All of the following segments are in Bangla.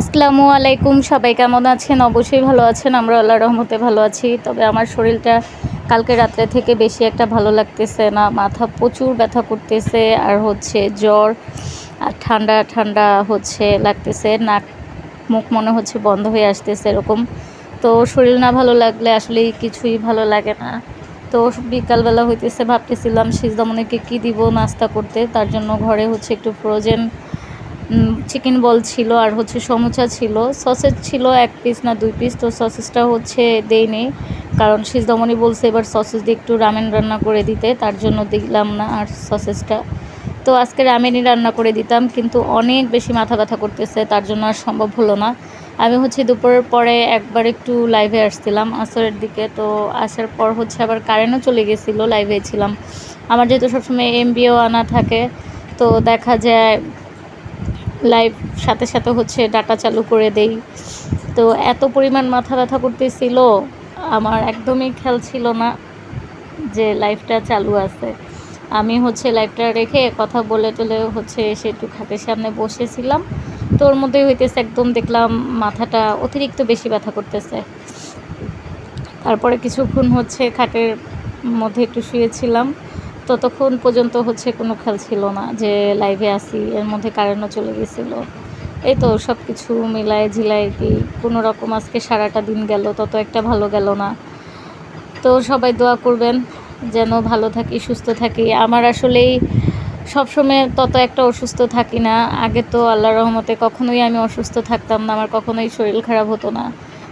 আসসালামু আলাইকুম, সবাই কেমন আছেন? অবশ্যই ভালো আছেন, আমরা আল্লাহ রহমতে ভালো আছি। তবে আমার শরীরটা কালকে রাত্রে থেকে বেশি একটা ভালো লাগতেছে না, মাথা প্রচুর ব্যথা করতেছে আর হচ্ছে জ্বর আর ঠান্ডা ঠান্ডা হচ্ছে লাগতেছে, নাক মুখ মনে হচ্ছে বন্ধ হয়ে আসতেছে এরকম। তো শরীর না ভালো লাগলে আসলে কিছুই ভালো লাগে না। তো বিকালবেলা হইতেছে, ভাবতেছিলাম সিজদামনিকে কী দিব নাস্তা করতে, তার জন্য ঘরে হচ্ছে একটু ফ্রোজেন চিকেন বল ছিল আর হচ্ছে সমুচা ছিল। সসেজ ছিল এক পিস না দুই পিস তো সসেজটা হচ্ছে দেইনি কারণ সিজদামণি বলছে এবার সসেজ দিয়ে একটু রামেন রান্না করে দিতে, তার জন্য দিলাম না আর সসেজটা তো আজকে রামেনই রান্না করে দিতাম, কিন্তু অনেক বেশি মাথা ব্যথা করতেছে, তার জন্য আর সম্ভব হলো না। আমি হচ্ছে দুপুরের পরে একবার একটু লাইভে আসছিলাম আসরের দিকে, তো আসার পর হচ্ছে আবার কারেন্টও চলে গেছিল লাইভে ছিলাম। আমার যেহেতু সবসময় এমবিও আনা থাকে, তো দেখা যায় লাইভ সাথে সাথে হচ্ছে ডাটা চালু করে দেই। তো এত পরিমাণ মাথা ব্যথা করতেছিল, আমার একদমই খেয়াল ছিল না যে লাইভটা চালু আছে। আমি হচ্ছে লাইভটা রেখে কথা বলে টলে হচ্ছে এসে একটু খাটের সামনে বসেছিলাম। তো ওর মধ্যে হইতেছে একদম দেখলাম মাথাটা অতিরিক্ত বেশি ব্যথা করতেছে। তারপরে কিছুক্ষণ হচ্ছে খাটের মধ্যে একটু শুয়েছিলাম। ততক্ষণ পর্যন্ত হচ্ছে কোনো খেয়াল ছিল না যে লাইভে আসি, এর মধ্যে কারেন্টও চলে গেছিল। এই তো সব কিছু মিলায় ঝিলায় কি কোনো রকম আজকে সারাটা দিন গেল, তত একটা ভালো গেল না। তো সবাই দোয়া করবেন যেন ভালো থাকি, সুস্থ থাকি। আমার আসলেই সবসময় তত একটা অসুস্থ থাকি না। আগে তো আল্লাহ রহমতে কখনোই আমি অসুস্থ থাকতাম না, আমার কখনোই শরীর খারাপ হতো না।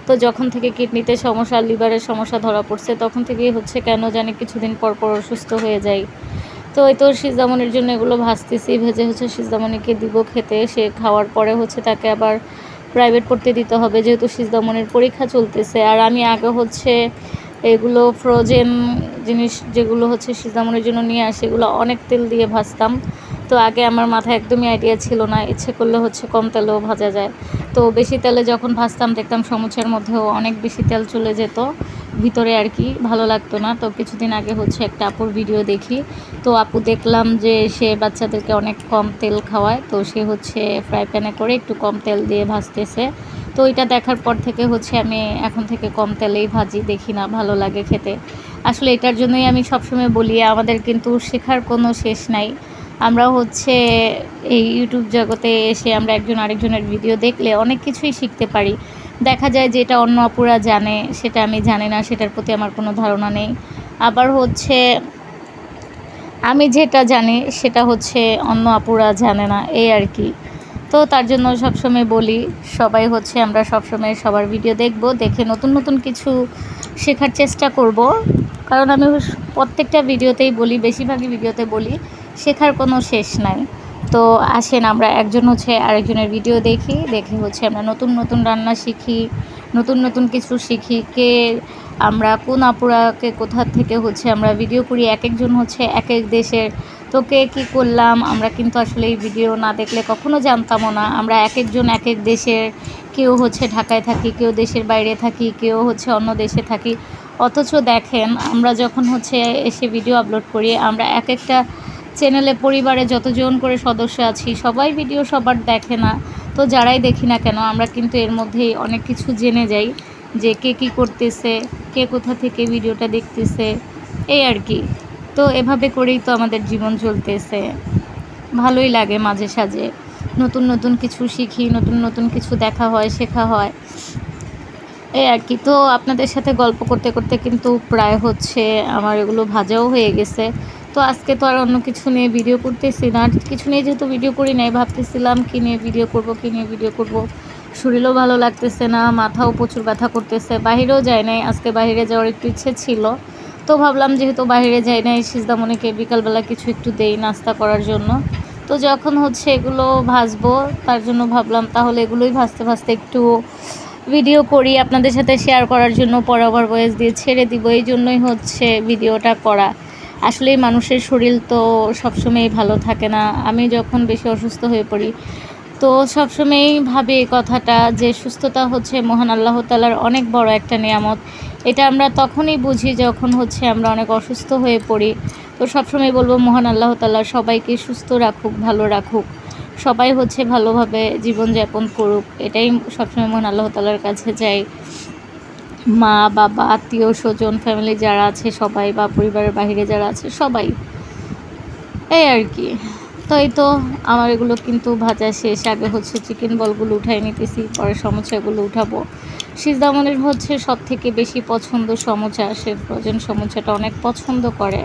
তো যখন থেকে কিডনিতে সমস্যা লিভারের সমস্যা ধরা পড়ছে, তখন থেকেই হচ্ছে কেন জানি কিছুদিন পর পর অসুস্থ হয়ে যাই। তো ওই তো সিজামনির জন্য এগুলো ভাজতেছি, ভেজে হচ্ছে সিজামনিকে দিব খেতে। সে খাওয়ার পরে হচ্ছে তাকে আবার প্রাইভেট পড়তে দিতে হবে, যেহেতু সিজামনির পরীক্ষা চলতেছে। আর আমি আগে হচ্ছে এগুলো ফ্রোজেন জিনিস যেগুলো হচ্ছে সিজামনির জন্য নিয়ে আসে, এগুলো অনেক তেল দিয়ে ভাজতাম। তো আগে আমার মাথায় একদমই আইডিয়া ছিল না। ইচ্ছে করলে হচ্ছে কম তেলেও ভাজা যায়। তো বেশি তেলে যখন ভাজতাম, দেখতাম সমুচের মধ্যেও অনেক বেশি তেল চলে যেত। ভিতরে আর কি, ভালো লাগতো না। তো কিছুদিন আগে হচ্ছে একটা আপুর ভিডিও দেখি। তো আপু দেখলাম যে সে বাচ্চাদেরকে অনেক কম তেল খাওয়ায়। তো সে হচ্ছে ফ্রাই প্যানে করে একটু কম তেল দিয়ে ভাজতেছে। তো এটা দেখার পর থেকে হচ্ছে আমি এখন থেকে কম তেলেই ভাজি, দেখি না, ভালো লাগে খেতে। আসলে এটার জন্যই আমি সবসময় বলি, আমাদের কিন্তু শেখার কোনো শেষ নাই। আমরা হচ্ছে এই ইউটিউব জগতে এসে আমরা একজন আরেকজনের ভিডিও দেখলে অনেক কিছুই শিখতে পারি। দেখা যায় যেটা অন্য আপুরা জানে, সেটা আমি জানি না, সেটার প্রতি আমার কোনো ধারণা নেই। আবার হচ্ছে আমি যেটা জানি, সেটা হচ্ছে অন্য আপুরা জানে না, এই আর কি। তো তার জন্য সবসময় বলি, সবাই হচ্ছে আমরা সবসময় সবার ভিডিও দেখব, দেখে নতুন নতুন কিছু শেখার চেষ্টা করব। কারণ আমি প্রত্যেকটা ভিডিওতেই বলি, বেশিরভাগই ভিডিওতে বলি, শেখার কোনো শেষ নাই। তো আসেন আমরা একজন হচ্ছে আরেকজনের ভিডিও দেখি, দেখে হচ্ছে আমরা নতুন নতুন রান্না শিখি, নতুন নতুন কিছু শিখি, কে আমরা কোন আপুরাকে কোথা থেকে হচ্ছে আমরা ভিডিও করি এক একজন হচ্ছে এক এক দেশের তো কে কী করলাম? আমরা কিন্তু আসলে এই ভিডিও না দেখলে কখনো জানতামও না। আমরা এক একজন এক এক দেশের, কেউ হচ্ছে ঢাকায় থাকি, কেউ দেশের বাইরে থাকি, কেউ হচ্ছে অন্য দেশে থাকি। অথচ দেখেন, আমরা যখন হচ্ছে এসে ভিডিও আপলোড করি, আমরা এক একটা চ্যানেলে পরিবারে যতজন করে সদস্য আছি, সবাই ভিডিও সবার দেখে না। তো যারাই দেখি না কেন, আমরা কিন্তু এর মধ্যেই অনেক কিছু জেনে যাই যে কে কী করতেছে, কে কোথা থেকে ভিডিওটা দেখতেছে, এই আর কি। তো এভাবে করেই তো আমাদের জীবন চলতেছে। ভালোই লাগে মাঝে সাঝে। নতুন নতুন কিছু শিখি, নতুন নতুন কিছু দেখা হয়, শেখা হয়। এই আর কি। তো আপনাদের সাথে গল্প করতে করতে কিন্তু প্রায় হচ্ছে আমার এগুলো ভাজাও হয়ে গেছে। তো আজকে তো আর অন্য কিছু নিয়ে ভিডিও করতেছি না। কিছু নিয়ে যেহেতু ভিডিও করি নাই, ভাবতেছিলাম কী নিয়ে ভিডিও করব, কী নিয়ে ভিডিও করব। শরীরও ভালো লাগতেছে না, মাথাও প্রচুর ব্যথা করতেছে, বাহিরেও যায় নাই। আজকে বাহিরে যাওয়ার একটু ইচ্ছে ছিল। তো ভাবলাম যেহেতু বাইরে যাই নাই সিজদামনিকে বিকালবেলা কিছু একটু দেই নাস্তা করার জন্য। তো যখন হচ্ছে এগুলো ভাজবো, তার জন্য ভাবলাম তাহলে এগুলোই ভাজতে ভাজতে একটু ভিডিও করি, আপনাদের সাথে শেয়ার করার জন্য, পরে আবার বয়েস দিয়ে ছেড়ে দিব। এই জন্যই হচ্ছে ভিডিওটা করা। আসলেই মানুষের শরীর তো সবসময়ই ভালো থাকে না। আমি যখন বেশি অসুস্থ হয়ে পড়ি তো সবসময়ই ভাবে এই কথাটা যে সুস্থতা হচ্ছে মহান আল্লাহ তালার অনেক বড় একটা নিয়ামত। এটা আমরা তখনই বুঝি যখন হচ্ছে আমরা অনেক অসুস্থ হয়ে পড়ি। তো সবসময় বলব মহান আল্লাহ তালা সবাইকে সুস্থ রাখুক, ভালো রাখুক। সবাই হচ্ছে ভালোভাবে জীবনযাপন করুক। এটাই সবসময় মন আল্লাহ তালার কাছে চাই মা, বাবা, আত্মীয়, স্বজন ফ্যামিলি যারা আছে সবাই বা পরিবারের বাইরে যারা আছে সবাই। এই আর কি। তো এই তো আমার এগুলো কিন্তু ভাজা শেষ। আগে হচ্ছে চিকেন বলগুলো উঠাই নিতেছি, পরে সমোসাগুলো উঠাবো। সিজদামনের হচ্ছে সব থেকে বেশি পছন্দ সমোচা, সে ফ্রোজেন সমোচাটা অনেক পছন্দ করে।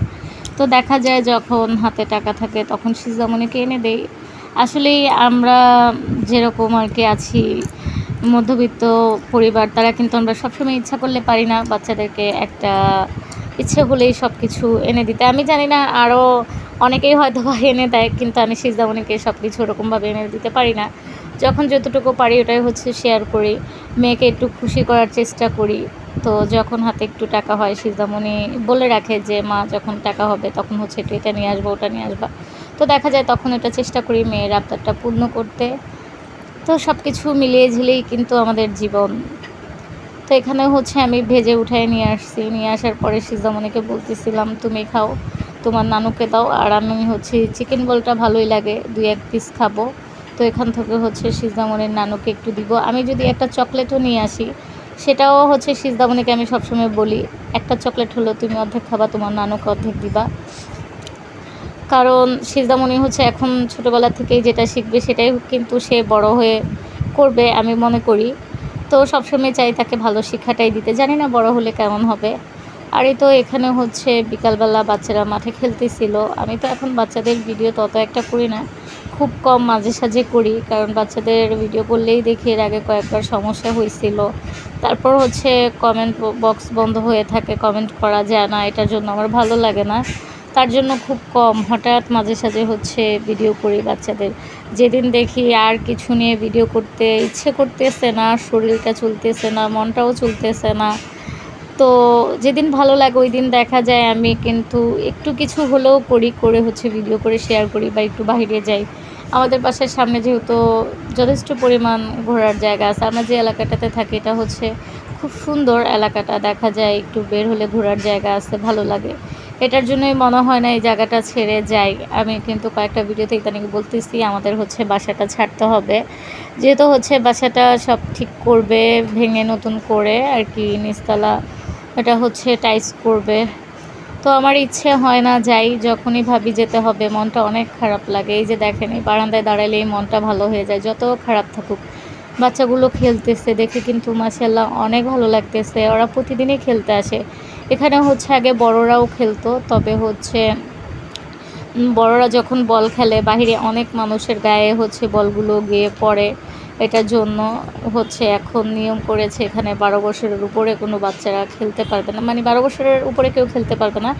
তো দেখা যায় যখন হাতে টাকা থাকে তখন সিজদামনিকে এনে দেই। আসলেই আমরা যেরকম আর কি আছি, মধ্যবিত্ত পরিবার, তারা কিন্তু আমরা সবসময় ইচ্ছা করলে পারি না বাচ্চাদেরকে একটা ইচ্ছে হলেই সব কিছু এনে দিতে। আমি জানি না আরও অনেকেই হয়তো বা এনে দেয়, কিন্তু আমি সিজদামনিকে সব কিছু ওরকমভাবে এনে দিতে পারি না। যখন যতটুকু পারি ওটাই হচ্ছে শেয়ার করি, মেয়েকে একটু খুশি করার চেষ্টা করি। তো যখন হাতে একটু টাকা হয় সিজদামণি বলে রাখে যে, মা, যখন টাকা হবে তখন হচ্ছে একটু এটা নিয়ে আসব, ওটা নিয়ে আসবা। তো দেখা যায় তখন এটা চেষ্টা করি মেয়ের আবদারটা পূর্ণ করতে। তো সব কিছু মিলিয়ে ঝিলেই কিন্তু আমাদের জীবন। তো এখানে হচ্ছে আমি ভেজে উঠায় নিয়ে আসছি। নিয়ে আসার পরে সিজদামণিকে বলতেছিলাম, তুমি খাও। তোমার নানুকে দাও। আর আমি হচ্ছে চিকেন বলটা ভালোই লাগে, দুই এক পিস খাব। তো এখান থেকে হচ্ছে সিজদামণির নানুকে একটু দিব। আমি যদি একটা চকলেটও নিয়ে আসি, সেটাও হচ্ছে সিজদামণিকে আমি সবসময় বলি, একটা চকলেট হলো তুমি অর্ধেক খাবা, তোমার নানুকে অর্ধেক দিবা। কারণ সিজদামণি হচ্ছে এখন ছোটোবেলা থেকেই যেটা শিখবে সেটাই কিন্তু সে বড় হয়ে করবে আমি মনে করি। তো সবসময় চাই তাকে ভালো শিক্ষাটাই দিতে। জানি না বড় হলে কেমন হবে। আর এই তো এখানে হচ্ছে বিকালবেলা বাচ্চারা মাঠে খেলতেছিল। আমি তো এখন বাচ্চাদের ভিডিও তত একটা করি না। খুব কম মাঝে সাঝে করি, কারণ বাচ্চাদের ভিডিও করলেই দেখি এর আগে কয়েকবার সমস্যা হয়েছিল। তারপর হচ্ছে কমেন্ট বক্স বন্ধ হয়ে থাকে কমেন্ট করা যায় না, এটার জন্য আমার ভালো লাগে না। তার জন্য খুব কম, হঠাৎ মাঝে সাঝে হচ্ছে ভিডিও করি বাচ্চাদের। যেদিন দেখি আর কিছু নিয়ে ভিডিও করতে ইচ্ছে করতেছে না, শরীরটা চলতেছে না, মনটাও চলতেছে না। তো যেদিন ভালো লাগে ওই দিন দেখা যায়। আমি কিন্তু একটু কিছু হলেও করি, করে হচ্ছে ভিডিও করে শেয়ার করি বা একটু বাইরে যাই। আমাদের বাসার সামনে যেহেতু যথেষ্ট পরিমাণ ঘোরার জায়গা আছে, আমরা যে এলাকাটাতে থাকি এটা হচ্ছে খুব সুন্দর এলাকাটা। দেখা যায় একটু বের হলে ঘোরার জায়গা আছে, ভালো লাগে। এটার জন্যই মনে হয় না এই জায়গাটা ছেড়ে যাই। আমি কিন্তু কয়েকটা ভিডিওতে ইদানিং বলতেছি, আমাদের হচ্ছে বাসাটা ছাড়তে হবে। যেহেতু হচ্ছে বাসাটা সব ঠিক করবে, ভেঙে নতুন করে আর কি, নিচতলা এটা হচ্ছে টাইস করবে। তো আমার ইচ্ছে হয় না যাই, যখনই ভাবি যেতে হবে, মনটা অনেক খারাপ লাগে। এই যে দেখেন, এই বারান্দায় দাঁড়ালেই মনটা ভালো হয়ে যায়, যত খারাপ থাকুক। বাচ্চাগুলো খেলতেছে, দেখে কিন্তু মাসাল্লাহ অনেক ভালো লাগতেছে। ওরা প্রতিদিনই খেলতে আসে। এখানে হচ্ছে, আগে বড়রাও খেলতো, তবে হচ্ছে বড়রা যখন বল খেলে, বাহিরে অনেক মানুষের গায়ে হচ্ছে বলগুলো গিয়ে পড়ে। এটার জন্য হচ্ছে এখন নিয়ম করেছে এখানে বারো বছরের উপরে কোনো বাচ্চারা খেলতে পারবে না। মানে বারো বছরের উপরে কেউ খেলতে পারবে না,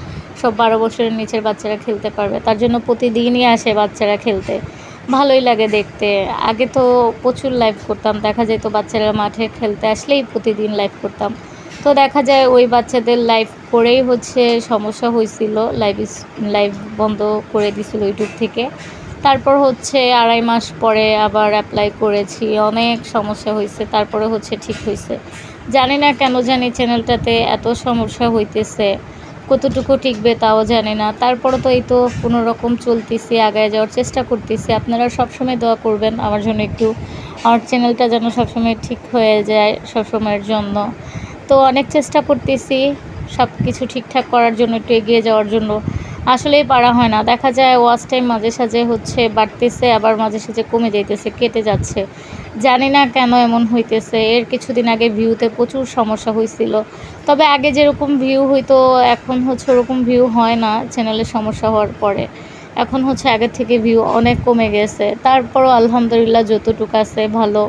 সব বারো বছরের নিচের বাচ্চারা খেলতে পারবে। তার জন্য প্রতিদিনই আসে বাচ্চারা খেলতে। ভালোই লাগে দেখতে। আগে তো প্রচুর লাইভ করতাম, দেখা যেত বাচ্চারা মাঠে খেলতে আসলেই প্রতিদিন লাইভ করতাম। তো দেখা যায় ওই বাচ্চাদের লাইভ করেই হচ্ছে সমস্যা হয়েছিল লাইভ লাইভ বন্ধ করে দিছিল ইউটিউব থেকে। তারপর হচ্ছে আড়াই মাস পরে আবার অ্যাপ্লাই করেছি, অনেক সমস্যা হয়েছে তারপরে হচ্ছে ঠিক হয়েছে জানি না কেন জানি চ্যানেলটাতে এত সমস্যা হইতেছে, কতটুকু টিকবে তাও জানি না। তারপরে তো এই তো কোনো রকম চলতেছি, আগায় যাওয়ার চেষ্টা করতেছি। আপনারা সবসময় দোয়া করবেন আমার জন্য একটু, আমার চ্যানেলটা যেন সবসময় ঠিক হয়ে যায় সবসময়ের জন্য। তো অনেক চেষ্টা করতেছি সব কিছু ঠিকঠাক করার জন্য, একটু এগিয়ে যাওয়ার জন্য। আসলেই পারা হয় না। দেখা যায় ওয়াচ টাইম মাঝে সাঝে হচ্ছে বাড়তেছে, আবার মাঝে সাঝে কমে যাইতেছে, কেটে যাচ্ছে। জানি না কেন এমন হইতেছে। এর কিছুদিন আগে ভিউতে প্রচুর সমস্যা হয়েছিল তবে আগে যেরকম ভিউ হইতো, এখন হচ্ছে ওরকম ভিউ হয় না চ্যানেলের সমস্যা হওয়ার পরে। এখন হচ্ছে আগের থেকে ভিউ অনেক কমে গেছে। তারপরও আলহামদুলিল্লাহ যতটুকু আছে ভালো।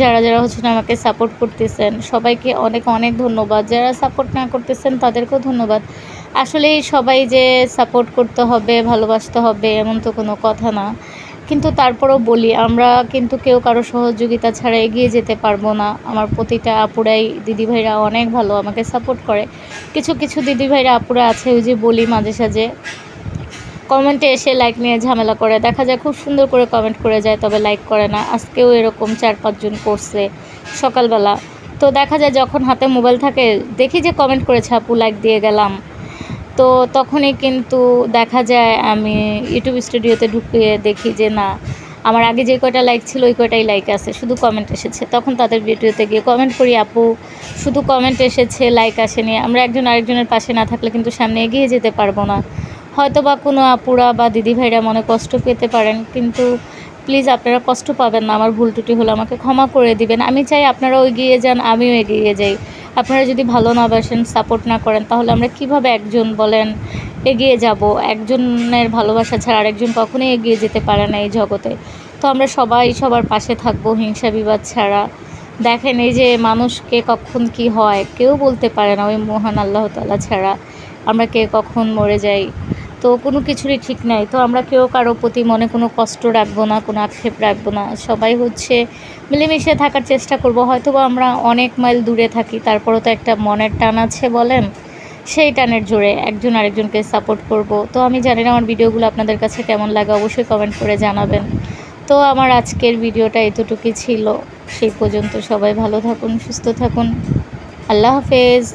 যারা যারা হচ্ছে আমাকে সাপোর্ট করতেছেন, সবাইকে অনেক অনেক ধন্যবাদ। যারা সাপোর্ট না করতেছেন, তাদেরকেও ধন্যবাদ। আসলে সবাই যে সাপোর্ট করতে হবে, ভালোবাসতে হবে, এমন তো কোনো কথা না। কিন্তু তারপরও বলি, আমরা কিন্তু কেউ কারও সহযোগিতা ছাড়া এগিয়ে যেতে পারব না। আমার প্রতিটা আপুরাই, দিদিভাইরা অনেক ভালো আমাকে সাপোর্ট করে। কিছু কিছু দিদিভাইরা আপুরা আছে, ওই যে বলি মাঝে সাঝে। কমেন্টে এসে লাইক নিয়ে ঝামেলা করে। দেখা যায় খুব সুন্দর করে কমেন্ট করে যায়, তবে লাইক করে না। আজকেও এরকম চার, পাঁচজন করছে সকালবেলা। তো দেখা যায় যখন হাতে মোবাইল থাকে, দেখি যে কমেন্ট করেছে, আপু লাইক দিয়ে গেলাম। তো তখনই কিন্তু দেখা যায় আমি ইউটিউব স্টুডিওতে ঢুকিয়ে দেখি যে না, আমার আগে যে কয়টা লাইক ছিল ওই কয়টাই লাইক আছে, শুধু কমেন্ট এসেছে। তখন তাদের ভিডিওতে গিয়ে কমেন্ট করি, আপু, শুধু কমেন্ট এসেছে লাইক আসেনি। আমরা একজন আরেকজনের পাশে না থাকলে কিন্তু সামনে এগিয়ে যেতে পারব না। হয়তো বা কোনো আপুরা বা দিদি ভাইরা মনে কষ্ট পেতে পারেন, কিন্তু প্লিজ আপনারা কষ্ট পাবেন না। আমার ভুল ত্রুটি হলে আমাকে ক্ষমা করে দিবেন। আমি চাই আপনারাও এগিয়ে যান, আমিও এগিয়ে যাই। আপনারা যদি ভালো না বাসেন সাপোর্ট না করেন, তাহলে আমরা কীভাবে একজন বলেন, এগিয়ে যাব? একজনের ভালোবাসা ছাড়া আরেকজন কখনোই এগিয়ে যেতে পারে না এই জগতে। তো আমরা সবাই সবার পাশে থাকব, হিংসা বিবাদ ছাড়া। দেখেন এই যে মানুষকে কখন কি হয়, কেউ বলতে পারে না ওই মহান আল্লাহ তালা ছাড়া। আমরা কে কখন মরে যাই? তো কোনো কিছুরই ঠিক নাই। তো আমরা কেউ কারও প্রতি মনে কোনো কষ্ট রাখব না, কোনো আক্ষেপ রাখব না। সবাই হচ্ছে মিলেমিশে থাকার চেষ্টা করব। হয়তো বা আমরা অনেক মাইল দূরে থাকি, তারপরও তো একটা মনের টান আছে বলেন? সেই টানের জোরে একজন আরেকজনকে সাপোর্ট করব। তো আমি জানি না আমার ভিডিওগুলো আপনাদের কাছে কেমন লাগে, অবশ্যই কমেন্ট করে জানাবেন। তো আমার আজকের ভিডিওটা এতটুকুই ছিল। সেই পর্যন্ত সবাই ভালো থাকুন, সুস্থ থাকুন। আল্লাহ হাফেজ।